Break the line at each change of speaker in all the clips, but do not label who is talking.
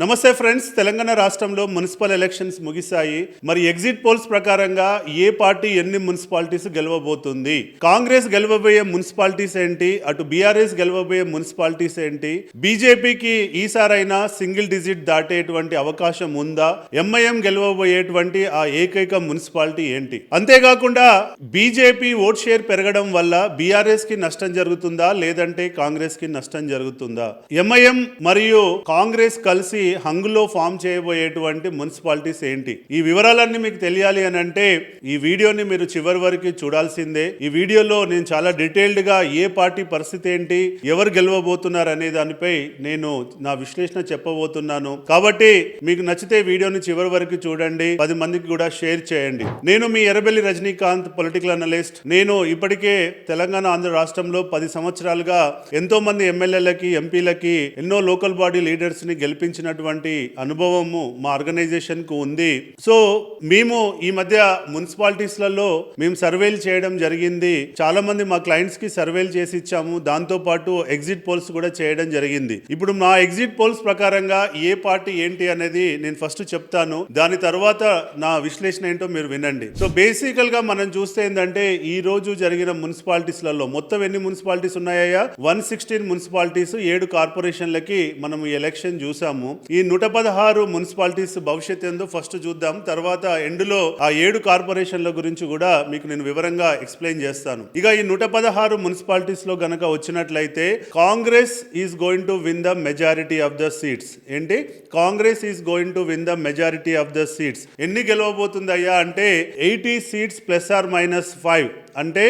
నమస్తే ఫ్రెండ్స్ తెలంగాణ రాష్ట్రంలో municipal elections ముగిశాయి. మరి ఎగ్జిట్ పోల్స్ ప్రకారంగా ఏ పార్టీ ఎన్ని మున్సిపాలిటీస్ గెలవబోతుంది? కాంగ్రెస్ గెలవబోయే మున్సిపాలిటీస్ ఏంటి? అటు బీఆర్ఎస్ గెలవబోయే మున్సిపాలిటీస్ ఏంటి? బీజేపీకి ఈసారైనా సింగిల్ డిజిట్ దాటేటువంటి అవకాశం ఉందా? ఎంఐఎం గెలవబోయేటువంటి ఆ ఏకైక మున్సిపాలిటీ ఏంటి? అంతేకాకుండా బీజేపీ ఓట్ షేర్ పెరగడం వల్ల బీఆర్ఎస్కి నష్టం జరుగుతుందా? లేదంటే కాంగ్రెస్కి నష్టం జరుగుతుందా? ఎంఐఎం మరియు కాంగ్రెస్ కలిసి హంగులో ఫామ్ చేయబోయేటువంటి మున్సిపాలిటీస్ ఏంటి? ఈ వివరాలన్నీ మీకు తెలియాలి అని అంటే ఈ వీడియోని మీరు చివరి వరకు చూడాల్సిందే. ఈ వీడియోలో నేను చాలా డీటెయిల్డ్గా ఏ పార్టీ పరిస్థితి ఏంటి ఎవరు గెలవబోతున్నారు అనే దానిపై నేను నా విశ్లేషణ చెప్పబోతున్నాను. కాబట్టి మీకు నచ్చితే వీడియోని చివరి వరకు చూడండి పది మందికి కూడా షేర్ చేయండి. నేను మీ ఎర్రబెల్లి రజనీకాంత్ పొలిటికల్ అనలిస్ట్. నేను ఇప్పటికే తెలంగాణ ఆంధ్ర రాష్ట్రంలో పది సంవత్సరాలుగా ఎంతో మంది ఎమ్మెల్యేలకి ఎంపీలకి ఎన్నో లోకల్ బాడీ లీడర్స్ని చేసినటువంటి అనుభవము మా ఆర్గనైజేషన్కు ఉంది. సో మేము ఈ మధ్య మున్సిపాలిటీస్లలో మేము సర్వేలు చేయడం జరిగింది. చాలా మంది మా క్లయింట్స్కి సర్వేలు చేసి ఇచ్చాము. దాంతో పాటు ఎగ్జిట్ పోల్స్ కూడా చేయడం జరిగింది. ఇప్పుడు నా ఎగ్జిట్ పోల్స్ ప్రకారంగా ఏ పార్టీ ఏంటి అనేది నేను ఫస్ట్ చెప్తాను. దాని తర్వాత నా విశ్లేషణ ఏంటో మీరు వినండి. సో బేసికల్గా మనం చూస్తే ఏంటంటే ఈ రోజు జరిగిన మున్సిపాలిటీస్లలో మొత్తం ఎన్ని మున్సిపాలిటీస్ ఉన్నాయా వన్ సిక్స్టీన్ మున్సిపాలిటీస్ ఏడు కార్పొరేషన్లకి మనం ఎలక్షన్ చూసాము. ఈ నూట పదహారు మున్సిపాలిటీస్ భవిష్యత్ ఏందో ఫస్ట్ చూద్దాం. తర్వాత ఎండులో ఆ ఏడు కార్పొరేషన్ల గురించి కూడా మీకు నేను వివరంగా ఎక్స్ప్లెయిన్ చేస్తాను. ఇక ఈ నూట పదహారు మున్సిపాలిటీస్లో గనక వచ్చినట్లయితే Congress is going to win the majority of the seats. ఏంటి? Congress is going to win the majority of the seats. ఎన్ని గెలవబోతుంది అయ్యా అంటే eighty seats plus or minus five. అంటే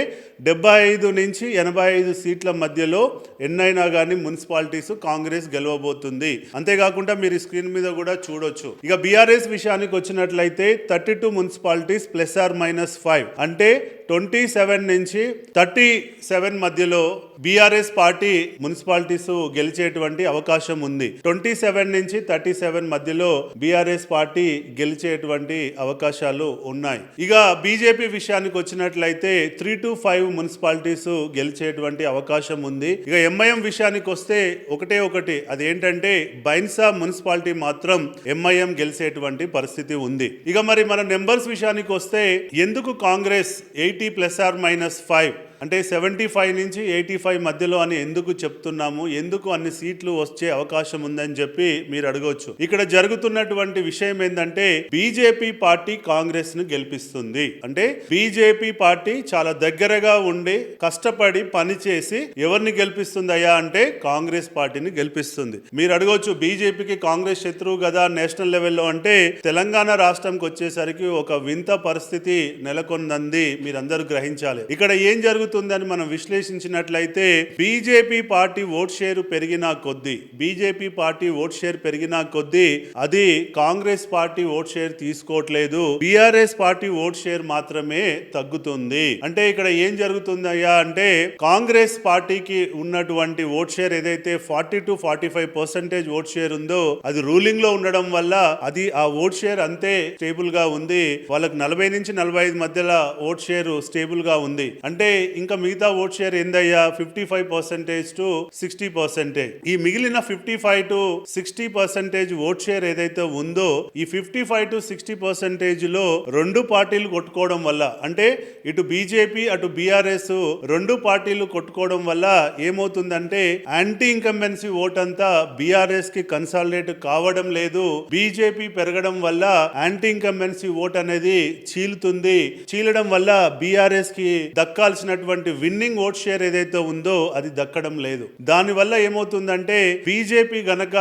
డెబ్బై ఐదు నుంచి ఎనభై ఐదు సీట్ల మధ్యలో ఎన్నైనా కానీ మున్సిపాలిటీస్ కాంగ్రెస్ గెలవబోతుంది. అంతేకాకుండా మీరు స్క్రీన్ మీద కూడా చూడొచ్చు. ఇక బీఆర్ఎస్ విషయానికి వచ్చినట్లయితే thirty two municipalities plus or minus five. అంటే ట్వంటీ సెవెన్ నుంచి థర్టీ సెవెన్ మధ్యలో బీఆర్ఎస్ పార్టీ మున్సిపాలిటీస్ గెలిచేటువంటి అవకాశం ఉంది. ట్వంటీ సెవెన్ నుంచి థర్టీ సెవెన్ మధ్యలో బీఆర్ఎస్ పార్టీ గెలిచేటువంటి అవకాశాలు ఉన్నాయి. ఇక బీజేపీ విషయానికి వచ్చినట్లయితే త్రీ టు ఫైవ్ మున్సిపాలిటీస్ గెలిచేటువంటి అవకాశం ఉంది. ఇక ఎంఐఎం విషయానికి వస్తే ఒకటే ఒకటి అదేంటంటే బైన్సా మున్సిపాలిటీ మాత్రం ఎంఐఎం గెలిచేటువంటి పరిస్థితి ఉంది. ఇక మరి మన నెంబర్స్ విషయానికి వస్తే ఎందుకు Congress eighty plus or minus five అంటే సెవెంటీ ఫైవ్ నుంచి ఎయిటీ ఫైవ్ మధ్యలో అని ఎందుకు చెప్తున్నాము? ఎందుకు అన్ని సీట్లు వచ్చే అవకాశం ఉందని చెప్పి మీరు అడగవచ్చు. ఇక్కడ జరుగుతున్నటువంటి విషయం ఏంటంటే బీజేపీ పార్టీ కాంగ్రెస్ను గెలిపిస్తుంది. అంటే బీజేపీ పార్టీ చాలా దగ్గరగా ఉండి కష్టపడి పనిచేసి ఎవరిని గెలిపిస్తుంది అయ్యా అంటే కాంగ్రెస్ పార్టీని గెలిపిస్తుంది. మీరు అడగవచ్చు బీజేపీకి కాంగ్రెస్ శత్రువు కదా నేషనల్ లెవెల్లో అంటే తెలంగాణ రాష్ట్రంకి వచ్చేసరికి ఒక వింత పరిస్థితి నెలకొందంది మీరందరూ గ్రహించాలి. ఇక్కడ ఏం జరుగుతుంది? పెరుగుతుందని మనం విశ్లేషించినట్లయితే బీజేపీ పార్టీ ఓట్ షేర్ పెరిగిన కొద్దీ బీజేపీ పార్టీ ఓట్ షేర్ పెరిగిన కొద్దీ అది కాంగ్రెస్ పార్టీ ఓట్ షేర్ తీసుకోవట్లేదు బీఆర్ఎస్ పార్టీ ఓట్ షేర్ మాత్రమే తగ్గుతుంది. అంటే ఇక్కడ ఏం జరుగుతుందయ్యా అంటే కాంగ్రెస్ పార్టీకి ఉన్నటువంటి ఓట్ షేర్ ఏదైతే forty two forty five percentage vote share ఉందో అది రూలింగ్లో ఉండడం వల్ల అది ఆ ఓట్ షేర్ అంతే స్టేబుల్గా ఉంది వాళ్ళకి నలభై నుంచి నలభై ఐదు మధ్యలో ఓట్ షేర్ స్టేబుల్గా ఉంది. అంటే ఇంకా మిగతా ఓట్ షేర్ ఏందయ్యా? Fifty five percentage to sixty percentage ఈ మిగిలిన fifty five to sixty percentage vote share ఏదైతే ఉందో ఈ ఫిఫ్టీ ఫైవ్ టు సిక్స్టీ పర్సెంటేజ్లో రెండు పార్టీలు కొట్టుకోవడం వల్ల అంటే ఇటు బీజేపీ అటు బీఆర్ఎస్ రెండు పార్టీలు కొట్టుకోవడం వల్ల ఏమవుతుందంటే యాంటీ ఇన్కంబెన్సీ ఓట్ అంతా బీఆర్ఎస్కి కన్సాలిడేట్ కావడం లేదు. బీజేపీ పెరగడం వల్ల యాంటీ ఇన్కంబెన్సీ ఓట్ అనేది చీలుతుంది. చీలడం వల్ల బీఆర్ఎస్కి దక్కాల్సినటువంటి విన్నింగ్ ఓట్ షేర్ ఏదైతే ఉందో అది దక్కడం లేదు. దానివల్ల ఏమవుతుందంటే బీజేపీ గనక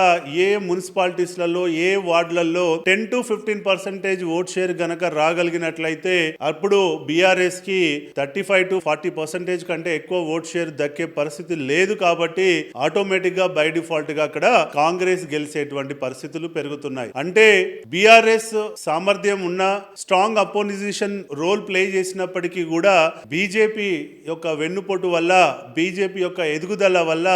ఏ మున్సిపాలిటీస్లలో ఏ వార్డులలో ten to fifteen percentage vote share గనక రాగలిగినట్లయితే అప్పుడు బీఆర్ఎస్కి thirty five to forty percentage కంటే ఎక్కువ ఓట్ షేర్ దక్కే పరిస్థితి లేదు కాబట్టి ఆటోమేటిక్గా బై డిఫాల్ట్గా అక్కడ కాంగ్రెస్ గెలిచేటువంటి పరిస్థితులు పెరుగుతున్నాయి. అంటే బీఆర్ఎస్ సామర్థ్యం ఉన్న స్ట్రాంగ్ అపోజిషన్ రోల్ ప్లే చేసినప్పటికీ కూడా బీజేపీ యొక్క వెన్నుపోటు వల్ల బీజేపీ యొక్క ఎదుగుదల వల్ల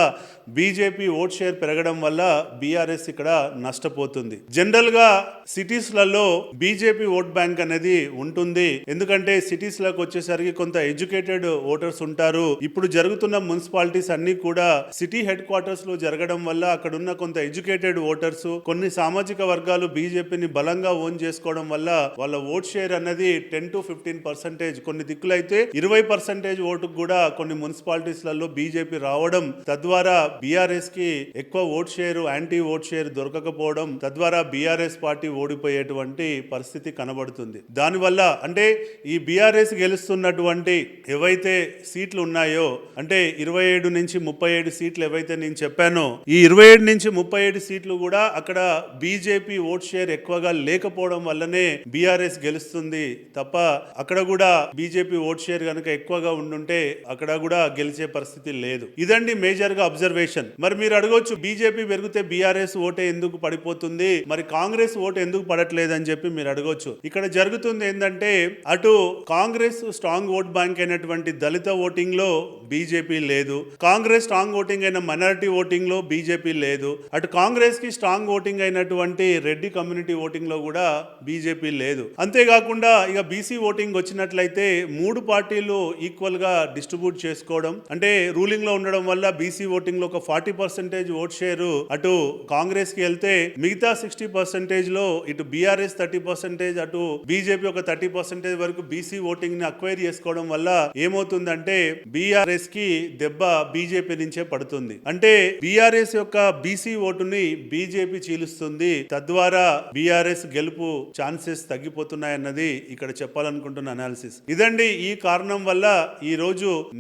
బీజేపీ ఓట్ షేర్ పెరగడం వల్ల బీఆర్ఎస్ ఇక్కడ నష్టపోతుంది. జనరల్గా సిటీస్లలో బీజేపీ ఓట్ బ్యాంక్ అనేది ఉంటుంది. ఎందుకంటే సిటీస్లకు వచ్చేసరికి కొంత ఎడ్యుకేటెడ్ ఓటర్స్ ఉంటారు. ఇప్పుడు జరుగుతున్న మున్సిపాలిటీస్ అన్ని కూడా సిటీ హెడ్ క్వార్టర్స్లో జరగడం వల్ల అక్కడ ఉన్న కొంత ఎడ్యుకేటెడ్ ఓటర్స్ కొన్ని సామాజిక వర్గాలు బీజేపీని బలంగా ఓన్ చేసుకోవడం వల్ల వాళ్ళ ఓట్ షేర్ అనేది టెన్ టు ఫిఫ్టీన్ పర్సెంటేజ్ కొన్ని దిక్కులైతే ఇరవై పర్సెంటేజ్ ఓటుకు కూడా కొన్ని మున్సిపాలిటీస్లలో బీజేపీ రావడం తద్వారా బీఆర్ఎస్కి ఎక్కువ vote share anti vote share దొరకకపోవడం తద్వారా బీఆర్ఎస్ పార్టీ ఓడిపోయేటువంటి పరిస్థితి కనబడుతుంది. దానివల్ల అంటే ఈ బీఆర్ఎస్ గెలుస్తున్నటువంటి ఏవైతే సీట్లు ఉన్నాయో అంటే ఇరవై ఏడు నుంచి ముప్పై ఏడు సీట్లు ఏవైతే నేను చెప్పానో ఈ ఇరవై ఏడు నుంచి ముప్పై ఏడు సీట్లు కూడా అక్కడ బీజేపీ ఓట్ షేర్ ఎక్కువగా లేకపోవడం వల్లనే బీఆర్ఎస్ గెలుస్తుంది తప్ప అక్కడ కూడా బీజేపీ ఓట్ షేర్ కనుక ఎక్కువగా ఉండుంటే అక్కడ కూడా గెలిచే పరిస్థితి లేదు. ఇదండి మేజర్గా అబ్జర్వేషన్ మరి మీరు అడగొచ్చు బీజేపీ పెరిగితే బీఆర్ఎస్ ఓటే ఎందుకు పడిపోతుంది? మరి కాంగ్రెస్ ఓటు ఎందుకు పడట్లేదు అని చెప్పి మీరు అడగొచ్చు. ఇక్కడ జరుగుతుంది ఏంటంటే అటు కాంగ్రెస్ స్ట్రాంగ్ ఓట్ బ్యాంక్ అయినటువంటి దళిత ఓటింగ్లో బీజేపీ లేదు. కాంగ్రెస్ స్ట్రాంగ్ ఓటింగ్ అయిన మైనారిటీ ఓటింగ్లో బీజేపీ లేదు. అటు కాంగ్రెస్కి స్ట్రాంగ్ ఓటింగ్ అయినటువంటి రెడ్డి కమ్యూనిటీ ఓటింగ్లో కూడా బీజేపీ లేదు. అంతేకాకుండా ఇక బీసీ ఓటింగ్ వచ్చినట్లయితే మూడు పార్టీలు ఈక్వల్గా డిస్ట్రిబ్యూట్ చేసుకోవడం. అంటే రూలింగ్లో ఉండడం వల్ల బీసీ ఓటింగ్లో ఒక ఫార్టీ పర్సెంటేజ్ ఓట్ షేర్ అటు కాంగ్రెస్కి వెళ్తే మిగతా సిక్స్టీ పర్సెంటేజ్లో ఇటు బీఆర్ఎస్ థర్టీ పర్సెంటేజ్ అటు బీజేపీ ఒక థర్టీ పర్సెంటేజ్ వరకు బీసీ ఓటింగ్ని అక్వైర్ చేసుకోవడం వల్ల ఏమవుతుందంటే బీఆర్ఎస్కి దెబ్బ బీజేపీ నుంచే పడుతుంది. అంటే బీఆర్ఎస్ యొక్క బీసీ ఓటుని బీజేపీ చీలుస్తుంది. తద్వారా బీఆర్ఎస్ గెలుపు ఛాన్సెస్ తగ్గిపోతున్నాయన్నది ఇక్కడ చెప్పాలనుకుంటున్న అనాలిసిస్ ఇదండి ఈ కారణం వల్ల ఈ రోజు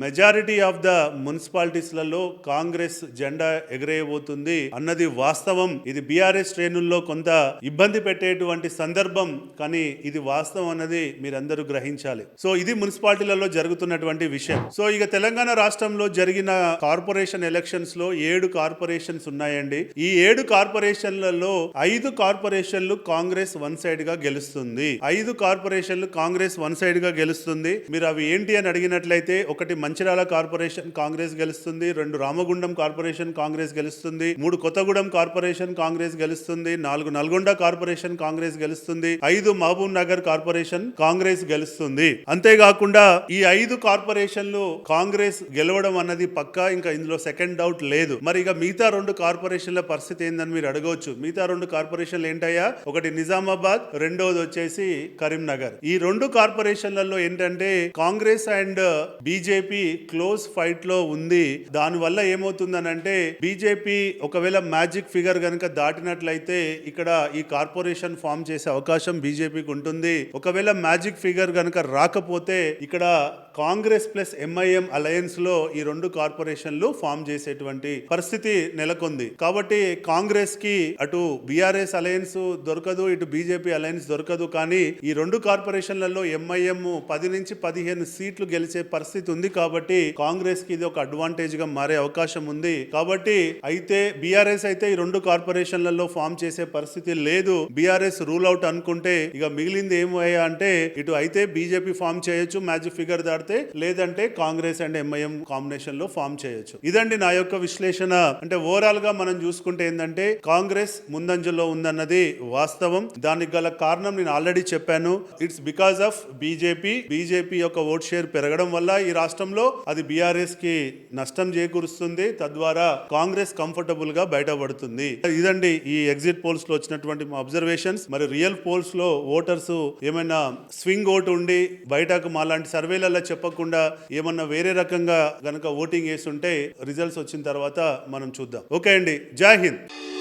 మెజారిటీ ఆఫ్ ద మున్సిపాలిటీస్లలో కాంగ్రెస్ జెండా ఎగరేయబోతుంది అన్నది వాస్తవం. ఇది బీఆర్ఎస్ శ్రేణుల్లో కొంత ఇబ్బంది పెట్టేటువంటి సందర్భం కానీ ఇది వాస్తవం అన్నది మీరందరూ గ్రహించాలి. సో ఇది మున్సిపాలిటీలలో జరుగుతున్నటువంటి విషయం. సో ఇక తెలంగాణ రాష్ట్రంలో జరిగిన కార్పొరేషన్ ఎలక్షన్స్లో ఏడు కార్పొరేషన్స్ ఉన్నాయండి. ఈ ఏడు కార్పొరేషన్లలో ఐదు కార్పొరేషన్లు కాంగ్రెస్ వన్ సైడ్గా గెలుస్తుంది. ఐదు కార్పొరేషన్లు కాంగ్రెస్ వన్ సైడ్గా గెలుస్తుంది. మీరు అవి ఏంటి అని అడిగినట్లయితే ఒకటి మంచిర్యాల కార్పొరేషన్ కాంగ్రెస్ గెలుస్తుంది రెండు రామగుండం కార్పొరేషన్ కాంగ్రెస్ గెలుస్తుంది మూడు కొత్తగూడెం కార్పొరేషన్ కాంగ్రెస్ గెలుస్తుంది నాలుగు నల్గొండ కార్పొరేషన్ కాంగ్రెస్ గెలుస్తుంది ఐదు మహబూబ్ నగర్ కార్పొరేషన్ కాంగ్రెస్ గెలుస్తుంది. అంతేకాకుండా ఈ ఐదు కార్పొరేషన్లు కాంగ్రెస్ గెలవడం అన్నది పక్కా ఇంకా ఇందులో సెకండ్ డౌట్ లేదు. మరి ఇక మిగతా రెండు కార్పొరేషన్ల పరిస్థితి ఏందని మీరు అడగవచ్చు. మిగతా రెండు కార్పొరేషన్లు ఏంటయ్యా? ఒకటి నిజామాబాద్ రెండోది వచ్చేసి కరీంనగర్. ఈ రెండు కార్పొరేషన్లలో ఏంటంటే కాంగ్రెస్ అండ్ బీజేపీ క్లోజ్ ఫైట్లో ఉంది. దానివల్ల ఏమవుతుందనంటే బీజేపీ ఒకవేళ మ్యాజిక్ ఫిగర్ కనుక దాటినట్లయితే ఇక్కడ ఈ కార్పొరేషన్ ఫామ్ చేసే అవకాశం బీజేపీకి ఉంటుంది. ఒకవేళ మ్యాజిక్ ఫిగర్ కనుక రాకపోతే ఇక్కడ కాంగ్రెస్ ప్లస్ ఎంఐఎం అలయన్స్లో ఈ రెండు కార్పొరేషన్లు ఫామ్ చేసేటువంటి పరిస్థితి నెలకొంది. కాబట్టి కాంగ్రెస్కి అటు బీఆర్ఎస్ అలయన్స్ దొరకదు ఇటు బీజేపీ అలయన్స్ దొరకదు కానీ ఈ రెండు కార్పొరేషన్లలో ఎంఐఎం పది నుంచి పదిహేను సీట్లు గెలిచే పరిస్థితి ఉంది కాబట్టి కాంగ్రెస్కి ఇది ఒక అడ్వాంటేజ్గా మారే అవకాశం ఉంది. కాబట్టి అయితే బీఆర్ఎస్ అయితే ఈ రెండు కార్పొరేషన్లలో ఫామ్ చేసే పరిస్థితి లేదు. బీఆర్ఎస్ రూల్ అవుట్ అనుకుంటే ఇక మిగిలింది ఏమయ్యా అంటే ఇటు అయితే బీజేపీ ఫామ్ చేయొచ్చు మ్యాజిక్ ఫిగర్ దాటితే లేదంటే కాంగ్రెస్ అండ్ ఎంఐఎం కాంబినేషన్లో ఫామ్ చేయొచ్చు. ఇదండి నా యొక్క విశ్లేషణ. అంటే ఓవరాల్గా మనం చూసుకుంటే ఏంటంటే కాంగ్రెస్ ముందంజలో ఉందన్నది వాస్తవం. దానికి గల కారణం నేను ఆల్రెడీ చెప్పాను. It's because of BJP BJP యొక్క ఓట్ షేర్ పెరగడం వల్ల ఈ రాష్ట్రంలో అది బీఆర్ఎస్కి నష్టం చేకూరుస్తుంది. తద్వారా కాంగ్రెస్ కంఫర్టబుల్గా బయటపడుతుంది. ఇదండి ఈ ఎగ్జిట్ పోల్స్లో వచ్చినటువంటి మా అబ్జర్వేషన్స్ మరి రియల్ పోల్స్లో ఓటర్స్ ఏమైనా స్వింగ్ ఓటు ఉండి బయటకు మాలాంటి సర్వేలలో చెప్పకుండా ఏమన్నా వేరే రకంగా గనక ఓటింగ్ వేస్తుంటే రిజల్ట్స్ వచ్చిన తర్వాత మనం చూద్దాం. ఓకే అండి. జై హింద్.